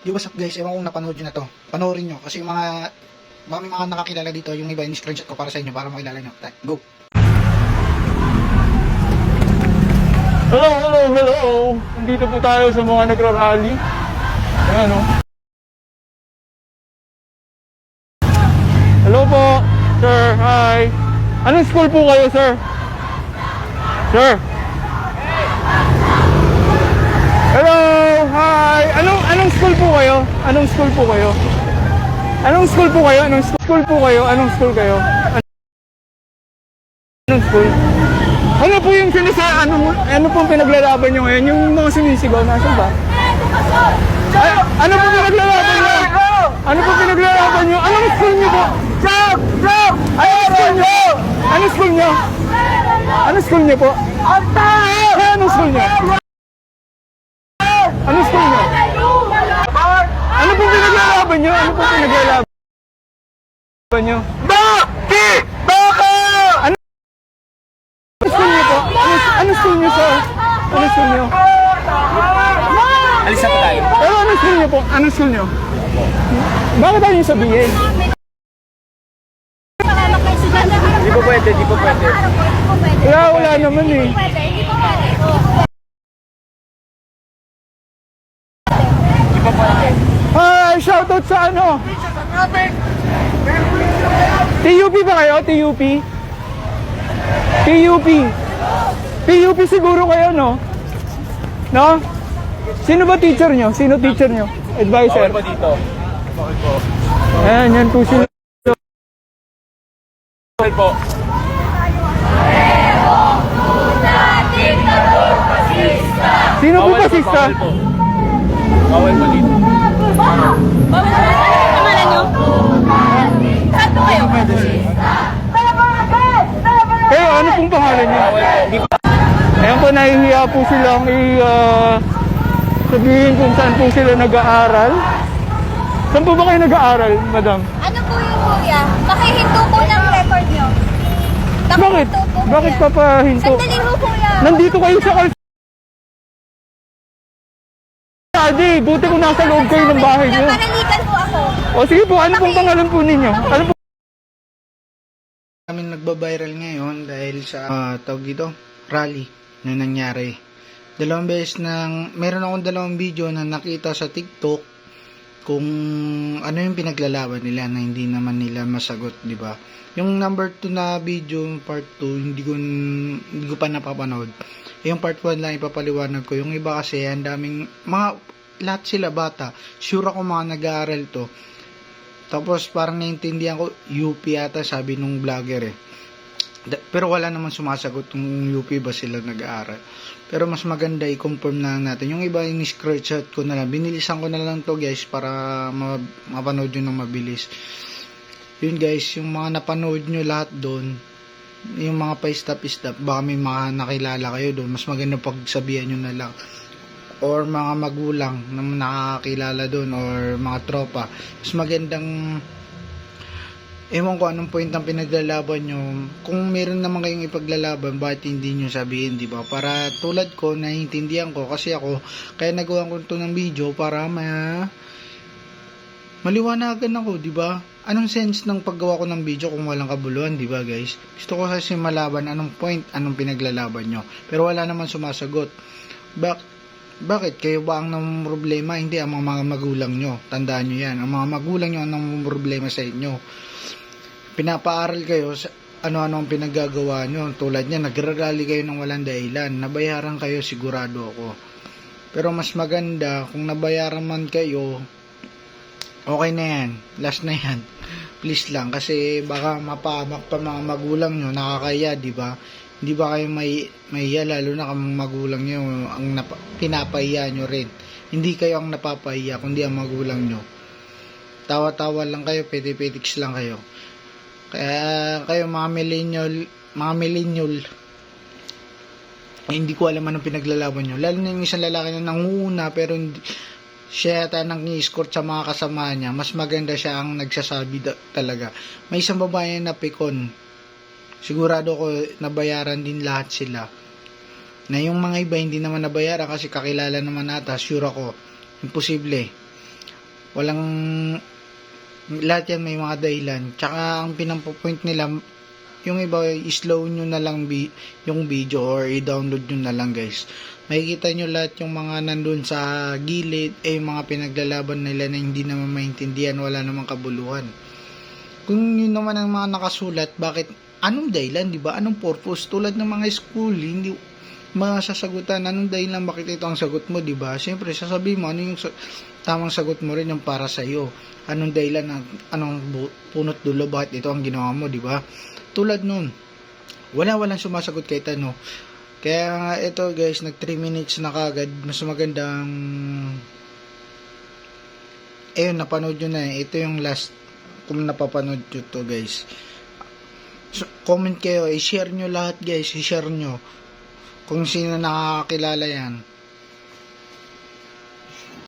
Yo, what's up guys? Ewan kung napanood nyo na to. Panoorin nyo. Kasi yung mga, may mga nakakilala dito, yung iba, in-screenshot ko para sa inyo, para makilala nyo. Ta- Go! Hello, hello, hello. Nandito po tayo sa mga nagra-rally. Ayan, oh. Hello po, sir. Hi. Anong school po kayo, sir? Sir. Hello, hi. Anong anong school po kayo? Anong school po kayo? Anong school po kayo? Anong school po kayo? Anong school kayo? Anong school? Ano po yung sinasa, ano, ano po yung pinaglalaban nyo ngayon? Yung mga sumisigaw, nasa ba? Ay, ano po pinaglalaban nyo? Ano po pinaglalaban nyo? Anong school nyo po? Stop! Stop! Anong school nyo? Anong school nyo? Anong school nyo po? Anong school nyo? Anong school nyo? Ano po pinaglalaban nyo? Ano po pinaglalaban nyo? Bakit? Bakit? Ano Anong school niyo po? Ano, anong school niyo, sir? Anong school niyo? Alis na po tayo. Pero anong school niyo po? Anong school niyo? Bakit tayo yung sabihin? Di po pwede, di po pwede. Wala, wala naman eh. Di po pwede. Hi, shoutout sa ano? TUP ba kayo? TUP? TUP. TUP siguro kayo, no? No? Sino ba teacher nyo? Sino teacher nyo? Advisor? Bawal po dito. Bawal po. Ayan, yan po sila. Bawal po. Sino po Bawal po, pasista? bawal po. Kayo? Kayo, ano pong pangalan niyo? Po. Po. Ayan po, nahihiya po silang i, ah, sabihin kung saan po sila nag-aaral. Saan po ba kayo nag-aaral, madam? Ano po yung kuya? Pakihinto po ng record nyo. Bakit? Pakihinto po, kuya. Bakit pa pa hinto? Sandali ho kuya. Nandito kayo sa kalsada. Adi, buti kung nasa loob kayo ng bahay niyo. Napanalitan po ako. O sige po, ano pong pangalan po ninyo? Ano po? Kami nagba-viral ngayon dahil sa, ah, tawag dito, rally na nangyari. Dalawang beses nang, meron akong dalawang video na nakita sa TikTok kung ano yung pinaglalaban nila na hindi naman nila masagot, di ba? Yung number 2 na video, part 2, hindi ko, hindi ko pa napapanood. Yung part 1 lang ipapaliwanag ko. Yung iba kasi, ang daming, mga, lahat sila bata. Sure ako mga nag-aaral to. Tapos parang naintindihan ko, UP yata sabi nung vlogger eh. Pero wala naman sumasagot kung UP ba sila nag-aaral. Pero mas maganda i-confirm na natin. Yung iba yung screenshot ko na lang. Binilisan ko na lang to guys para ma- mapanood nyo ng mabilis. Yun guys, yung mga napanood nyo lahat doon, yung mga pa-stop-stop, baka may mga nakilala kayo doon. Mas maganda pagsabihan nyo na lang or mga magulang na nakakilala doon or mga tropa mas magandang ewan ko anong point ang pinaglalaban nyo. Kung meron naman kayong ipaglalaban bakit hindi nyo sabihin di ba? Para tulad ko naiintindihan ko kasi ako kaya nagawa ko to ng video para ma maliwanagan ako di ba? Anong sense ng paggawa ko ng video kung walang kabuluhan di ba guys? Gusto ko kasi malaban anong point anong pinaglalaban nyo. Pero wala naman sumasagot. Bak bakit? Kayo ba ang problema? Hindi, ang mga, magulang nyo. Tandaan nyo yan. Ang mga magulang nyo ang problema sa inyo. Pinapaaral kayo sa ano-ano ang pinaggagawa nyo. Tulad niya, nagrarally kayo ng walang dahilan. Nabayaran kayo, sigurado ako. Pero mas maganda, kung nabayaran man kayo, okay na yan. Last na yan. Please lang. Kasi baka mapahamak pa mga magulang nyo. Nakakaya, di ba? Hindi ba kayo may mahiya lalo na kung magulang nyo ang napa, pinapahiya nyo rin. Hindi kayo ang napapahiya kundi ang magulang nyo. Tawa-tawa lang kayo, petipetics lang kayo. Kaya kayo mga millennial, mga millennial, hindi ko alam anong pinaglalaban nyo. Lalo na yung isang lalaki na nanguna pero hindi, siya yata nang i-escort sa mga kasama niya. Mas maganda siya ang nagsasabi da- talaga. May isang babae na pikon sigurado ko nabayaran din lahat sila. Na yung mga iba hindi naman nabayaran kasi kakilala naman nata, sure ako, imposible. walang lahat yan may mga dahilan. Tsaka ang pinampoint nila, yung iba, slow nyo na lang bi- yung video or i-download nyo na lang guys. Makikita nyo lahat yung mga nandun sa gilid, eh yung mga pinaglalaban nila na hindi naman maintindihan, wala namang kabuluhan. Kung yun naman ang mga nakasulat, bakit, anong dahilan, di ba? Anong purpose? Tulad ng mga school, hindi, mga sasagutan, anong dahilan bakit ito ang sagot mo, di ba? Siyempre, sasabihin mo, ano yung tamang sagot mo rin yung para sa iyo. Anong dahilan, ng- anong punot dulo, bakit ito ang ginawa mo, di ba? Tulad nun, wala walang sumasagot kahit ano. Kaya nga ito guys, nag 3 minutes na kagad, mas magandang Ayun, napanood nyo na eh. Ito yung last kung napapanood nyo to guys. Comment kayo, i-share nyo lahat guys, i-share nyo. Kung sino nakakakilala yan.